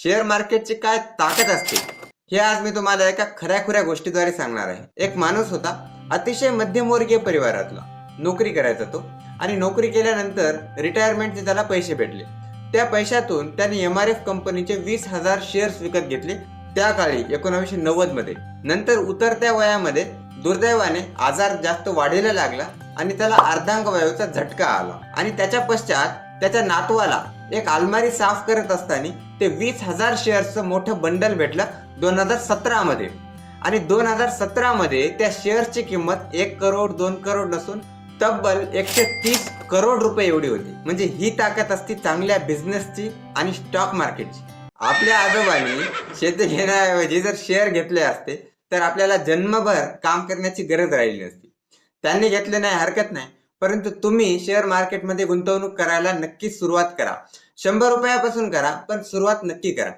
Share मार्केटची काय ताकद असते हे आज मी तुम्हाला एका खऱ्या खुऱ्या गोष्टीद्वारे सांगणार आहे. एक माणूस होता अतिशय मध्यमवर्गीय परिवारातला. नोकरी करायचा तो आणि नोकरी केल्यानंतर रिटायरमेंटचे त्याला पैसे भेटले. त्या पैशातून त्याने एम आर एफ कंपनीचे वीस हजार शेअर्स विकत घेतले त्या काळी एकोणावीसशे नव्वदमध्ये. नंतर उतरत्या वयामध्ये दुर्दैवाने आजार जास्त वाढीला लागला आणि त्याला अर्धांग वायूचा झटका आला आणि त्याच्या पश्चात त्याच्या नातवाला एक अलमारी साफ करत असताना ते वीस हजार शेअर्सचं मोठं बंडल भेटलं दोन हजार सतरा मध्ये. आणि दोन हजार सतरा मध्ये त्या शेअर्सची किंमत एक करोड दोन करोड नसून तब्बल एकशे तीस करोड रुपये एवढी होती. म्हणजे ही ताकद असती चांगल्या बिझनेसची आणि स्टॉक मार्केटची आपल्या आजोबांनी शेती घेण्याऐवजी जर शेअर घेतले असते तर आपल्याला जन्मभर काम करण्याची गरज राहिली नसती त्यांनी घेतले नाही हरकत नाही. परंतु तुम्ही शेअर मार्केटमध्ये गुंतवणूक करायला नक्की सुरुवात करा. शंभर रुपयापासून करा पण सुरुवात नक्की करा.